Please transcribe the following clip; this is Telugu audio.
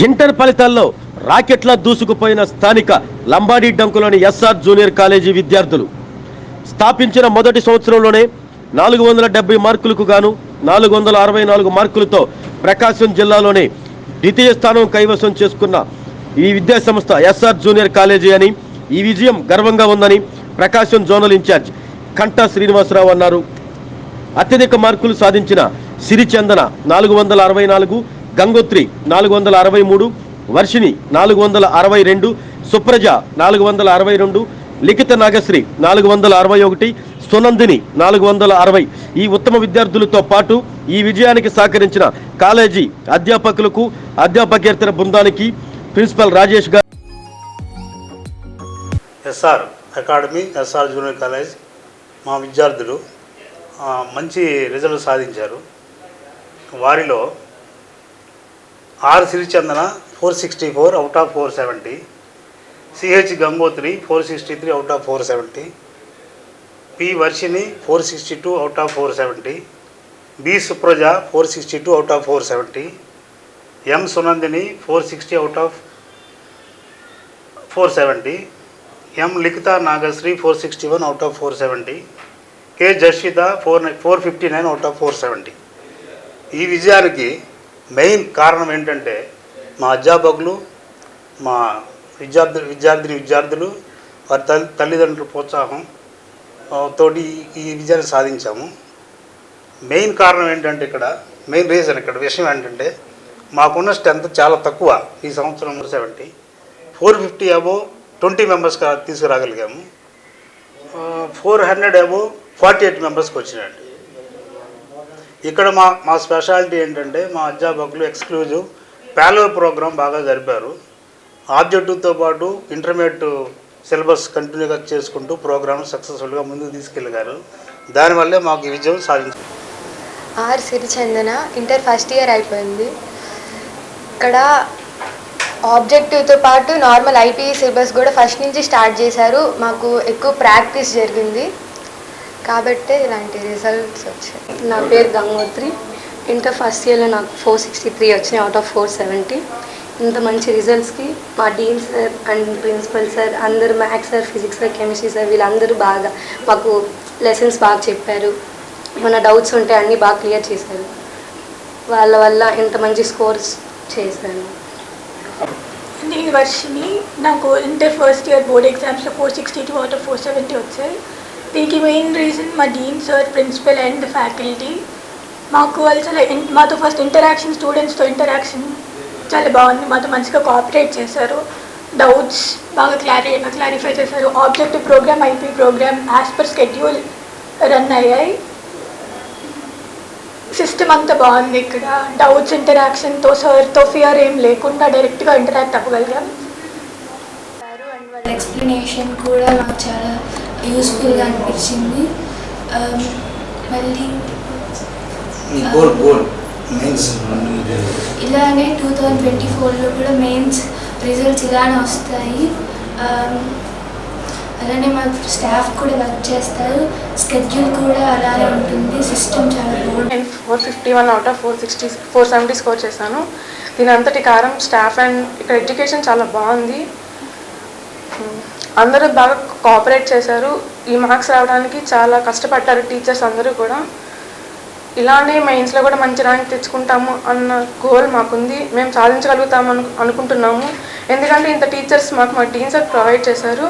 ఇంటర్ ఫలితాల్లో రాకెట్లా దూసుకుపోయిన స్థానిక లంబాడి డంకులోని ఎస్ఆర్ జూనియర్ కాలేజీ విద్యార్థులు. స్థాపించిన మొదటి సంవత్సరంలోనే నాలుగు వందల డెబ్బై మార్కులకు గాను నాలుగు వందల అరవై నాలుగు మార్కులతో ప్రకాశం జిల్లాలోనే ద్వితీయ స్థానం కైవసం చేసుకున్న ఈ విద్యా సంస్థ ఎస్ఆర్ జూనియర్ కాలేజీ అని ఈ విజయం గర్వంగా ఉందని ప్రకాశం జోనల్ ఇన్ఛార్జ్ కంటా శ్రీనివాసరావు అన్నారు. అత్యధిక మార్కులు సాధించిన సిరిచందన నాలుగు వందల అరవై నాలుగు గంగోత్రి నాలుగు వందల అరవై మూడు వర్షిణి నాలుగు వందల అరవై రెండు సుప్రజ నాలుగు వందల అరవై రెండు లిఖిత నాగశ్రీ నాలుగు వందల అరవై ఒకటి సునందిని నాలుగు వందల అరవై. ఈ ఉత్తమ విద్యార్థులతో పాటు ఈ విజయానికి సహకరించిన కాలేజీ అధ్యాపకులకు అధ్యాపకేతర బృందానికి principal Rajesh garu. SR academy SR junior college మా విద్యార్థులు మంచి రిజల్ట్ సాధించారు. వారిలో R Sirichandana four sixty four out of four seventy. CH Gangotri four sixty three out of four seventy. P Varshini four sixty two out of four seventy. B Supraja four sixty two out of four seventy. M Sunandini four sixty out of four seventy. M Likhitha Nagasri four sixty one out of four seventy. K Jarshitha four four fifty nine out of four seventy. ఈ విజయానికి మెయిన్ కారణం ఏంటంటే మా అధ్యాపకులు మా విద్యార్థులు విద్యార్థిని విద్యార్థులు వారి తల్లి తల్లిదండ్రుల ప్రోత్సాహం తోటి ఈ- ఈ విజయాన్ని సాధించాము. మెయిన్ కారణం ఏంటంటే ఇక్కడ మెయిన్ రీజన్ ఇక్కడ విషయం ఏంటంటే మాకున్న స్ట్రెంత్ చాలా తక్కువ ఈ సంవత్సరం seventy. Four fifty above twenty members తీసుకురాగలిగాము. Four hundred above forty eight మెంబర్స్కి వచ్చినాయండి. ఇక్కడ మా మా స్పెషాలిటీ ఏంటంటే మా అధ్యాపకులు ఎక్స్క్లూజివ్ ప్యాలో ప్రోగ్రామ్ బాగా జరిపారు. ఆబ్జెక్టివ్తో పాటు ఇంటర్మీడియట్ సిలబస్ కంటిన్యూగా చేసుకుంటూ ప్రోగ్రామ్ సక్సెస్ఫుల్గా ముందుకు తీసుకెళ్ళగారు. దానివల్లే మాకు విజయం సాధించారు. R Sirichandana inter first year అయిపోయింది. ఇక్కడ ఆబ్జెక్టివ్తో పాటు నార్మల్ ఐపీఈ సిలబస్ కూడా ఫస్ట్ నుంచి స్టార్ట్ చేశారు. మాకు ఎక్కువ ప్రాక్టీస్ జరిగింది. కాబట్టే ఇలాంటి రిజల్ట్స్ వచ్చాయి. నా పేరు గంగోత్రి. ఇంటర్ ఫస్ట్ ఇయర్లో నాకు ఫోర్ సిక్స్టీ త్రీ వచ్చినాయి అవుట్ ఆఫ్ ఫోర్ సెవెంటీ ఇంత మంచి రిజల్ట్స్కి మా dean sir and principal sir అందరూ maths sir physics sir chemistry sir వీళ్ళందరూ బాగా మాకు లెసన్స్ బాగా చెప్పారు. మన డౌట్స్ ఉంటే అన్నీ బాగా క్లియర్ చేశారు. వాళ్ళ వల్ల ఇంత మంచి స్కోర్స్ చేశాను నేను వర్షిని నాకు ఇంటర్ ఫస్ట్ ఇయర్ బోర్డ్ ఎగ్జామ్స్లో four sixty two out of four seventy వచ్చాయి. దీనికి మెయిన్ రీజన్ మా dean sir principal and faculty మాకు అసలు చాలా మాతో ఫస్ట్ ఇంటరాక్షన్ స్టూడెంట్స్తో ఇంటరాక్షన్ చాలా బాగుంది. మాతో మంచిగా కోఆపరేట్ చేశారు. డౌట్స్ బాగా క్లారి క్లారిఫై చేశారు. Objective program IP program as per schedule run అయ్యాయి. సిస్టమ్ అంతా బాగుంది ఇక్కడ. డౌట్స్ ఇంటరాక్షన్తో సార్తో ఫియర్ ఏం లేకుండా డైరెక్ట్గా ఇంటరాక్ట్ అవ్వగలిగాం. అండ్ వాళ్ళ ఎక్స్ప్లెనేషన్ కూడా నాకు చాలా యూస్ఫుల్గా అనిపించింది. మళ్ళీ గోల్ గోల్ మెయిన్స్ ఇలానే టూ థౌజండ్ ట్వంటీ ఫోర్లో కూడా మెయిన్స్ రిజల్ట్స్ ఇలానే వస్తాయి. అలానే మా స్టాఫ్ కూడా వర్క్ చేస్తారు. స్కెడ్యూల్ కూడా అలానే ఉంటుంది. సిస్టమ్ చాలా బాగుంటుంది నేను four fifty one out of four sixty four seventy score చేశాను. దీని అంతటి కారణం స్టాఫ్ అండ్ ఇక్కడ ఎడ్యుకేషన్ చాలా బాగుంది. అందరూ బాగా కోఆపరేట్ చేశారు. ఈ మార్క్స్ రావడానికి చాలా కష్టపడ్డారు టీచర్స్ అందరూ కూడా. ఇలానే మెయిన్స్లో కూడా మంచి ర్యాంక్ తెచ్చుకుంటాము అన్న గోల్ మాకుంది. మేము సాధించగలుగుతాము అను అనుకుంటున్నాము. ఎందుకంటే ఇంత టీచర్స్ మాకు మా టీచర్ ప్రొవైడ్ చేశారు.